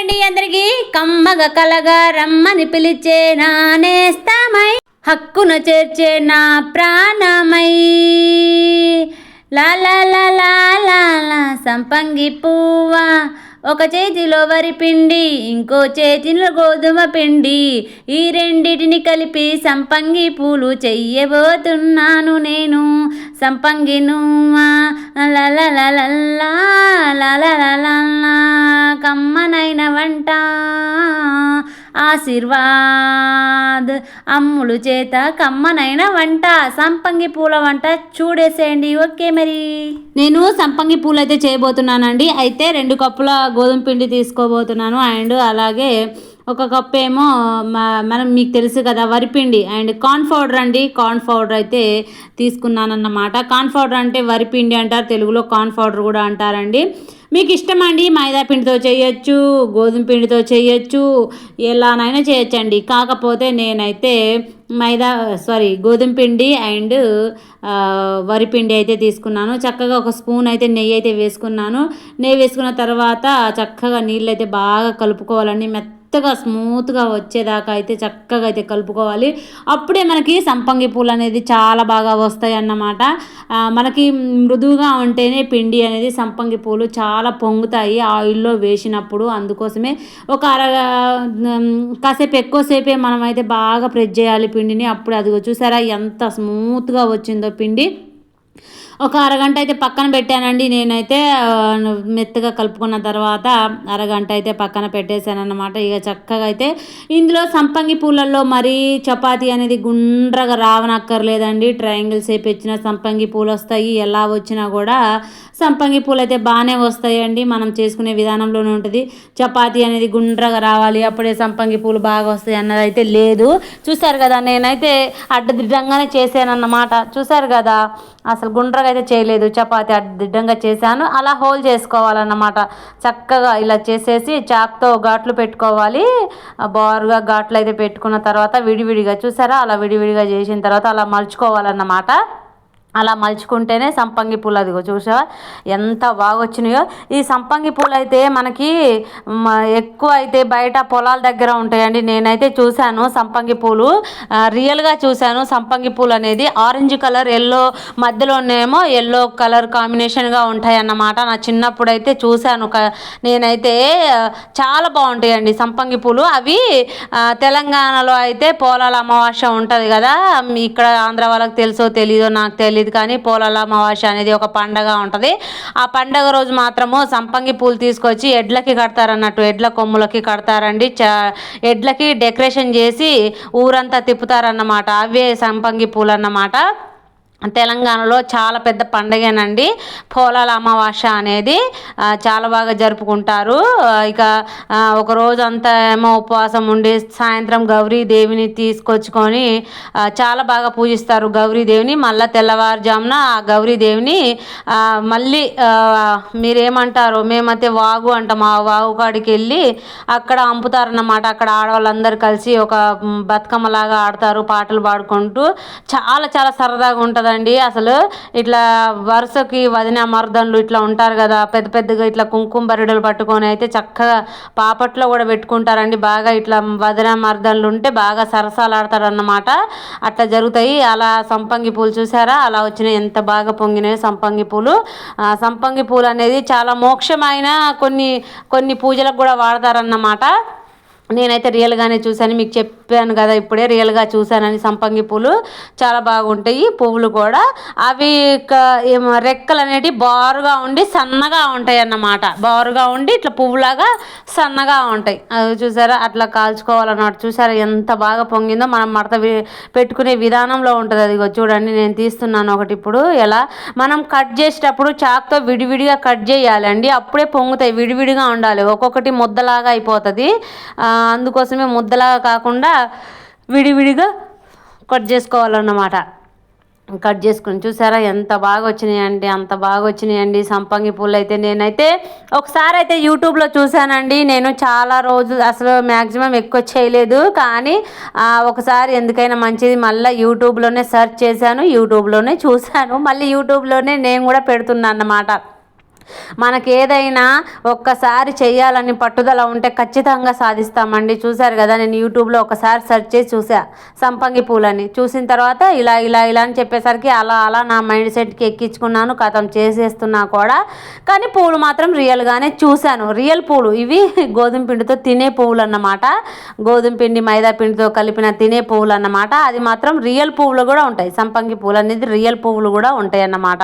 అండి అందరికి. కమ్మగ కలగా రమ్మని పిలిచే నా నేస్తమై హక్కున చేర్చే నా ప్రాణమై. లాలా సంపంగి పువ్వా ఒక చేతిలో వరి పిండి ఇంకో చేతిలో గోధుమ పిండి. ఈ రెండిటిని కలిపి సంపంగి పూలు చెయ్యబోతున్నాను నేను. సంపంగి నువ్వా? కమ్మనైన వంట. ఆశీర్వాద్. అమ్ములు చేత కమ్మనైన వంట సంపంగి పూల వంట చూడేసేయండి. ఓకే మరి. నేను సంపంగి పూలు అయితే చేయబోతున్నానండి. అయితే రెండు కప్పుల గోధుమ పిండి తీసుకోబోతున్నాను. అండ్ అలాగే ఒక కప్ ఏమో మ- మనం మీకు తెలుసు కదా వరిపిండి అండ్ కార్న్ పౌడర్ అండి. కార్న్ పౌడర్ అయితే తీసుకున్నానన్నమాట. కార్న్ పౌడర్ అంటే వరిపిండి అంటారు. తెలుగులో కార్న్ పౌడర్ కూడా అంటారండి. మీకు ఇష్టమండి మైదా పిండితో చేయొచ్చు గోధుమ పిండితో చేయొచ్చు ఎలానైనా చేయొచ్చండి. కాకపోతే నేనైతే మైదా సారీ గోధుమ పిండి అండ్ వరిపిండి వరి పిండి అయితే తీసుకున్నాను. చక్కగా ఒక స్పూన్ అయితే నెయ్యి అయితే వేసుకున్నాను. నెయ్యి వేసుకున్న తర్వాత చక్కగా నీళ్ళు అయితే బాగా కలుపుకోవాలండి. మెత్తగా స్మూత్గా వచ్చేదాకా అయితే చక్కగా అయితే కలుపుకోవాలి. అప్పుడే మనకి సంపంగి పూలు అనేది చాలా బాగా వస్తాయి అన్నమాట. మనకి మృదువుగా ఉంటేనే పిండి అనేది సంపంగి పూలు చాలా పొంగుతాయి ఆయిల్లో వేసినప్పుడు. అందుకోసమే ఒక అర కాసేపు ఎక్కువసేపే మనం అయితే బాగా ప్రెస్ చేయాలి పిండిని. అప్పుడు అది చూసారా ఎంత స్మూత్గా వచ్చిందో పిండి. ఒక అరగంట అయితే పక్కన పెట్టానండి. నేనైతే మెత్తగా కలుపుకున్న తర్వాత అరగంట అయితే పక్కన పెట్టేశాను అన్నమాట ఇక చక్కగా అయితే ఇందులో సంపంగి పూలల్లో మరీ చపాతి అనేది గుండ్రగా రావనక్కర్లేదండి. ట్రయాంగిల్ షేప్ ఇచ్చిన సంపంగి పూలు వస్తాయి ఎలా వచ్చినా కూడా సంపంగి పూలు అయితే బాగానే వస్తాయండి. మనం చేసుకునే విధానంలోనే ఉంటుంది. చపాతి అనేది గుండ్రగా రావాలి. అప్పుడే సంపంగి పూలు బాగా వస్తాయి అన్నది అయితే లేదు. చూసారు కదా నేనైతే అడ్డదిడ్డంగానే చేశానన్నమాట. చూసారు కదా అసలు గుండ్రగా అయితే చేయలేదు. చపాతి అడ్డంగా చేశాను. అలా హోల్ చేసుకోవాలన్నమాట. చక్కగా ఇలా చేసేసి చాక్తో ఘాట్లు పెట్టుకోవాలి. బారుగా ఘాట్లు అయితే పెట్టుకున్న తర్వాత విడివిడిగా చూసారా? అలా విడివిడిగా చేసిన తర్వాత అలా మలుచుకోవాలన్నమాట. అలా మలుచుకుంటేనే సంపంగి పూలు అదిగో చూసావా? ఎంత బాగా వచ్చినాయో ఈ సంపంగి పూలు అయితే మనకి ఎక్కువ అయితే బయట పొలాల దగ్గర ఉంటాయండి. నేనైతే చూశాను సంపంగి పూలు. రియల్గా చూశాను సంపంగి పూలు అనేది. ఆరెంజ్ కలర్ ఎల్లో మధ్యలోనేమో ఎల్లో కలర్ కాంబినేషన్గా ఉంటాయి అన్నమాట నా చిన్నప్పుడు అయితే చూశాను. క- నేనైతే చాలా బాగుంటాయండి సంపంగి పూలు. అవి తెలంగాణలో అయితే పోలాల అమావాస్య ఉంటుంది కదా. ఇక్కడ ఆంధ్ర వాళ్ళకి తెలుసో తెలీదో నాకు తెలియదు కానీ పోలాల అమావాస్య అనేది ఒక పండగ ఉంటుంది. ఆ పండగ రోజు మాత్రము సంపంగి పూలు తీసుకొచ్చి ఎడ్లకి కడతారన్నట్టు ఎడ్ల కొమ్ములకి కడతారండి. చ ఎడ్లకి డెకరేషన్ చేసి ఊరంతా తిప్పుతారన్నమాట. అవే సంపంగి పూలు అన్నమాట తెలంగాణలో చాలా పెద్ద పండగేనండి. పోలాల అమావాస్య అనేది చాలా బాగా జరుపుకుంటారు. ఇక ఆ, ఒక అంతా ఏమో ఉపవాసం ఉండి సాయంత్రం గౌరీదేవిని తీసుకొచ్చుకొని చాలా బాగా పూజిస్తారు గౌరీదేవిని మళ్ళీ తెల్లవారుజామున ఆ గౌరీదేవిని మళ్ళీ మీరేమంటారు మేమైతే వాగు అంటాం. ఆ వాగు కాడికి వెళ్ళి అక్కడ అంపుతారన్నమాట. అక్కడ ఆడవాళ్ళందరూ కలిసి ఒక బతుకమ్మలాగా ఆడతారు పాటలు పాడుకుంటూ. చాలా చాలా సరదాగా ఉంటుందండి అసలు ఇట్లా వరుసకి వదిన మర్దన్లు ఇట్లా ఉంటారు కదా పెద్ద పెద్దగా ఇట్లా కుంకుమ బరిడలు పట్టుకొని అయితే చక్కగా పాపట్లో కూడా పెట్టుకుంటారండి. బాగా ఇట్లా వదిన మర్దన్లు ఉంటే బాగా సరసాలు అన్నమాట అట్లా జరుగుతాయి. అలా సంపంగి పూలు చూసారా? అలా వచ్చినాయి. ఎంత బాగా పొంగినాయి సంపంగి పూలు. సంపంగి పూలు అనేది చాలా మోక్షమైన కొన్ని కొన్ని పూజలకు కూడా వాడతారన్నమాట. నేనైతే రియల్గానే చూశాను. మీకు చెప్పాను కదా ఇప్పుడే రియల్గా చూశానని. సంపంగి పూలు చాలా బాగుంటాయి పువ్వులు కూడా. అవి క- రెక్కలు అనేటివి బారుగా ఉండి సన్నగా ఉంటాయి అన్నమాట. బారుగా ఉండి ఇట్లా పువ్వులాగా సన్నగా ఉంటాయి. అవి చూసారా? అట్లా కాల్చుకోవాలన్నమాట. చూసారా ఎంత బాగా పొంగిందో? మనం మడత పెట్టుకునే విధానంలో ఉంటుంది. అది చూడండి నేను తీస్తున్నాను ఒకటి ఇప్పుడు. ఎలా? మనం కట్ చేసేటప్పుడు చాక్తో విడివిడిగా కట్ చేయాలండి. అప్పుడే పొంగుతాయి విడివిడిగా ఉండాలి. ఒక్కొక్కటి ముద్దలాగా అయిపోతుంది. అందుకోసమే ముద్దలాగా కాకుండా విడివిడిగా కట్ చేసుకోవాలన్నమాట. కట్ చేసుకుని చూసారా ఎంత బాగా వచ్చినాయండి అంత బాగా వచ్చినాయండి సంపంగి పూలు అయితే నేనైతే ఒకసారి అయితే యూట్యూబ్లో చూశానండి. నేను చాలా రోజు అసలు మ్యాక్సిమం ఎక్కువ చేయలేదు. కానీ ఒకసారి ఎందుకైనా మంచిది మళ్ళీ యూట్యూబ్లోనే సెర్చ్ చేశాను యూట్యూబ్లోనే చూశాను. మళ్ళీ యూట్యూబ్లోనే నేను కూడా పెడుతున్నాను అన్నమాట. మనకి ఏదైనా ఒక్కసారి చేయాలని పట్టుదల ఉంటే ఖచ్చితంగా సాధిస్తామండి. చూశారు కదా నేను యూట్యూబ్లో ఒకసారి సెర్చ్ చేసి చూసా సంపంగి పూలని. చూసిన తర్వాత ఇలా ఇలా ఇలా అని చెప్పేసరికి అలా అలా నా మైండ్ సెట్కి ఎక్కించుకున్నాను కథం చేసేస్తున్నా కూడా. కానీ పూలు మాత్రం రియల్గానే చూశాను. రియల్ పూలు ఇవి గోధుమ పిండితో తినే పువ్వులు అన్నమాట గోధుమ పిండి మైదా పిండితో కలిపిన తినే పువ్వులు అన్నమాట అది మాత్రం రియల్ పువ్వులు కూడా ఉంటాయి. సంపంగి పూలు అనేది రియల్ పువ్వులు కూడా ఉంటాయి అన్నమాట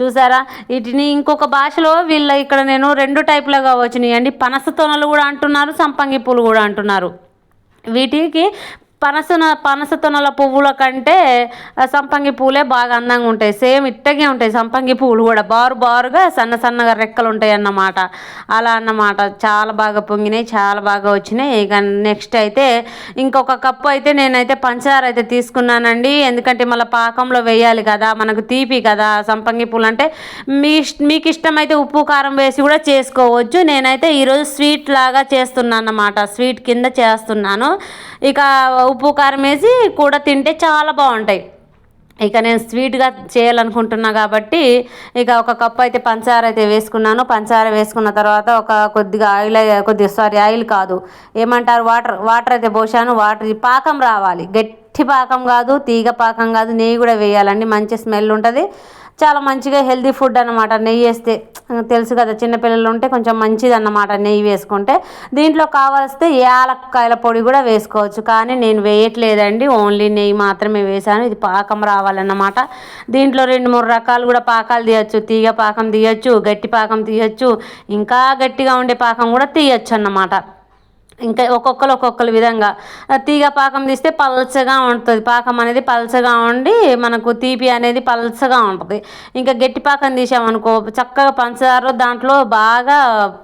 చూసారా వీటిని ఇంకొక భాష భాషలో వీళ్ళ ఇక్కడ నేను రెండు టైప్లుగా వచ్చినాయి అండి పనస తొనలు కూడా అంటున్నారు సంపంగి పూలు కూడా అంటున్నారు. వీటికి పనసన పనస తొనల పువ్వుల కంటే సంపంగి పూలే బాగా అందంగా ఉంటాయి. సేమ్ ఇట్టగే ఉంటాయి సంపంగి పువ్వులు కూడా. బారు బారుగా సన్న సన్నగా రెక్కలు ఉంటాయి అన్నమాట. అలా అన్నమాట. చాలా బాగా పొంగినాయి చాలా బాగా వచ్చినాయి. ఇక నెక్స్ట్ అయితే ఇంకొక కప్పు అయితే నేనైతే పంచదార అయితే తీసుకున్నానండి. ఎందుకంటే మళ్ళీ పాకంలో వేయాలి కదా మనకు తీపి కదా సంపంగి పూలు అంటే. మీ మీకు ఇష్టమైతే ఉప్పు కారం వేసి కూడా చేసుకోవచ్చు. నేనైతే ఈరోజు స్వీట్ లాగా చేస్తున్నాను అన్నమాట. స్వీట్ కింద చేస్తున్నాను. ఇక ఉప్పు కారం వేసి కూడా తింటే చాలా బాగుంటాయి. ఇక నేను స్వీట్గా చేయాలనుకుంటున్నా కాబట్టి ఇక ఒక కప్పు అయితే పంచదార అయితే వేసుకున్నాను. పంచదార వేసుకున్న తర్వాత ఒక కొద్దిగా ఆయిల్ కొద్దిగా సారీ ఆయిల్ కాదు. ఏమంటారు? వాటర్ వాటర్ అయితే పోసాను. వాటర్ పాకం రావాలి. గట్టి పాకం కాదు తీగ పాకం కాదు. నెయ్యి కూడా వేయాలండి. మంచి స్మెల్ ఉంటుంది. చాలా మంచిగా హెల్తీ ఫుడ్ అనమాట నెయ్యి వేస్తే తెలుసు కదా చిన్నపిల్లలు ఉంటే కొంచెం మంచిది అన్నమాట నెయ్యి వేసుకుంటే. దీంట్లో కావాల్స్తే యాలక్కాయల పొడి కూడా వేసుకోవచ్చు. కానీ నేను వేయట్లేదండి. ఓన్లీ నెయ్యి మాత్రమే వేసాను ఇది పాకం రావాలన్నమాట. దీంట్లో రెండు మూడు రకాలు కూడా పాకాలు తీయచ్చు. తీగ పాకం తీయచ్చు గట్టి పాకం తీయచ్చు. ఇంకా గట్టిగా ఉండే పాకం కూడా తీయచ్చు అన్నమాట. ఇంకా ఒక్కొక్కరు ఒక్కొక్కరు విధంగా. తీగ పాకం తీస్తే పల్చగా ఉంటుంది. పాకం అనేది పల్చగా ఉండి మనకు తీపి అనేది పల్చగా ఉంటుంది. ఇంకా గట్టి పాకం తీసామనుకో చక్కగా పంచదార దాంట్లో బాగా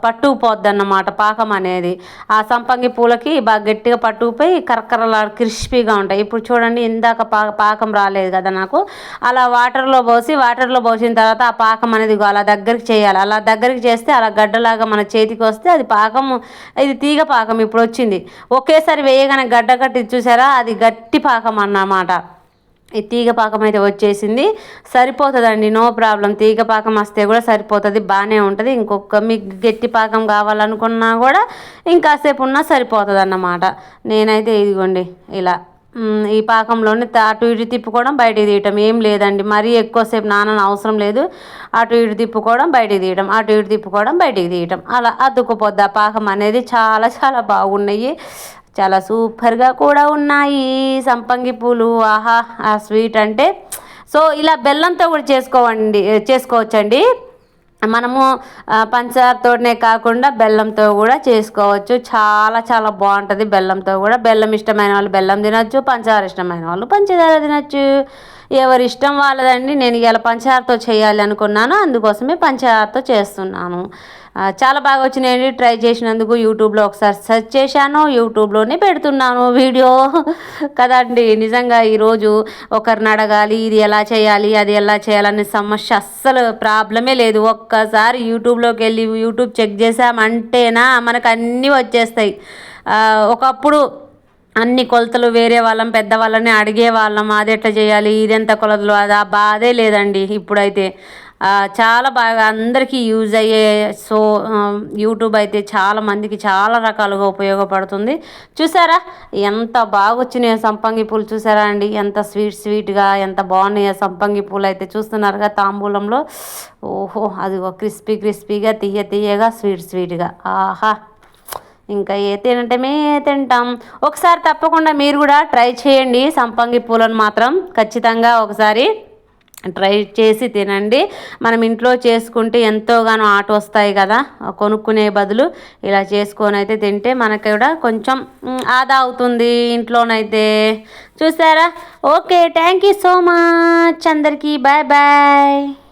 పట్టుకుపోద్ది అన్నమాట పాకం అనేది. ఆ సంపంగి పూలకి బాగా గట్టిగా పట్టుకుపోయి కరకరలా క్రిస్పీగా ఉంటాయి. ఇప్పుడు చూడండి ఇందాక పాకం రాలేదు కదా నాకు. అలా వాటర్లో పోసి వాటర్లో పోసిన తర్వాత ఆ పాకం అనేది అలా దగ్గరికి చేయాలి. అలా దగ్గరికి చేస్తే అలా గడ్డలాగా మన చేతికి వస్తే అది పాకం ఇది తీగ పాకం ఇప్పుడు వచ్చింది ఒకేసారి వేయగానే గడ్డ కట్టి చూసారా? అది గట్టి పాకం అన్నమాట. ఈ తీగ పాకం అయితే వచ్చేసింది. సరిపోతుందండి నో ప్రాబ్లం. తీగ పాకం వస్తే కూడా సరిపోతుంది బాగానే ఉంటుంది. ఇంకొక మీకు గట్టి పాకం కావాలనుకున్నా కూడా ఇంకాసేపు ఉన్నా సరిపోతుంది అన్నమాట నేనైతే ఇదిగోండి ఇలా ఈ పాకంలోని అటు ఇటు తిప్పుకోవడం బయటికి తీయటం. ఏం లేదండి. మరీ ఎక్కువసేపు నానని అవసరం లేదు. అటు ఇటు తిప్పుకోవడం బయటికి తీయటం. అటు ఇటు తిప్పుకోవడం బయటికి తీయటం. అలా అద్దుకుపోద్ది ఆ పాకం అనేది చాలా చాలా బాగున్నాయి. చాలా సూపర్గా కూడా ఉన్నాయి. సంపంగి పూలు. ఆహా ఆ స్వీట్ అంటే. సో ఇలా బెల్లంతో కూడా చేసుకోవండి చేసుకోవచ్చండి. మనము పంచదారతోనే కాకుండా బెల్లంతో కూడా చేసుకోవచ్చు. చాలా చాలా బాగుంటుంది బెల్లంతో కూడా. బెల్లం ఇష్టమైన వాళ్ళు బెల్లం తినచ్చు పంచదార ఇష్టమైన వాళ్ళు పంచదార తినచ్చు. ఎవరి ఇష్టం వాళ్ళదండి. నేను ఇలా పంచదారతో చేయాలి అనుకున్నాను అందుకోసమే పంచదారతో చేస్తున్నాను. చాలా బాగా వచ్చినాయండి. ట్రై చేసినందుకు యూట్యూబ్లో ఒకసారి సెర్చ్ చేశాను. యూట్యూబ్లోనే పెడుతున్నాను వీడియో. కదండి నిజంగా ఈరోజు ఒకరిని అడగాలి ఇది ఎలా చేయాలి అది ఎలా చేయాలనే సమస్య అస్సలు ప్రాబ్లమే లేదు. ఒక్కసారి యూట్యూబ్లోకి వెళ్ళి యూట్యూబ్ చెక్ చేసామంటేనా మనకు అన్నీ వచ్చేస్తాయి. ఒకప్పుడు అన్ని కొలతలు వేరే వాళ్ళం పెద్దవాళ్ళని అడిగే వాళ్ళం అది ఎట్లా చేయాలి ఇది ఎంత కొలతలు? అది ఆ బాధే లేదండి ఇప్పుడైతే. చాలా బాగా అందరికీ యూజ్ అయ్యే సో యూట్యూబ్ అయితే చాలా మందికి చాలా రకాలుగా ఉపయోగపడుతుంది. చూసారా? ఎంత బాగా వచ్చినాయో సంపంగి పూలు చూసారా అండి? ఎంత స్వీట్ స్వీట్గా ఎంత బాగున్నాయో సంపంగి పూలు అయితే చూస్తున్నారుగా తాంబూలంలో. ఓహో అది క్రిస్పీ క్రిస్పీగా తీయ తీయగా స్వీట్ స్వీట్గా. ఆహా! ఇంకా ఏ తినటమే తింటాం. ఒకసారి తప్పకుండా మీరు కూడా ట్రై చేయండి సంపంగి పూలను మాత్రం. ఖచ్చితంగా ఒకసారి ట్రై చేసి తినండి. మనం ఇంట్లో చేసుకుంటే ఎంతోగానో ఆట వస్తాయి కదా. కొనుక్కునే బదులు ఇలా చేసుకొని అయితే తింటే మనకి కూడా కొంచెం ఆదా అవుతుంది ఇంట్లోనైతే. చూసారా? Okay thank you so much అందరికీ. Bye bye.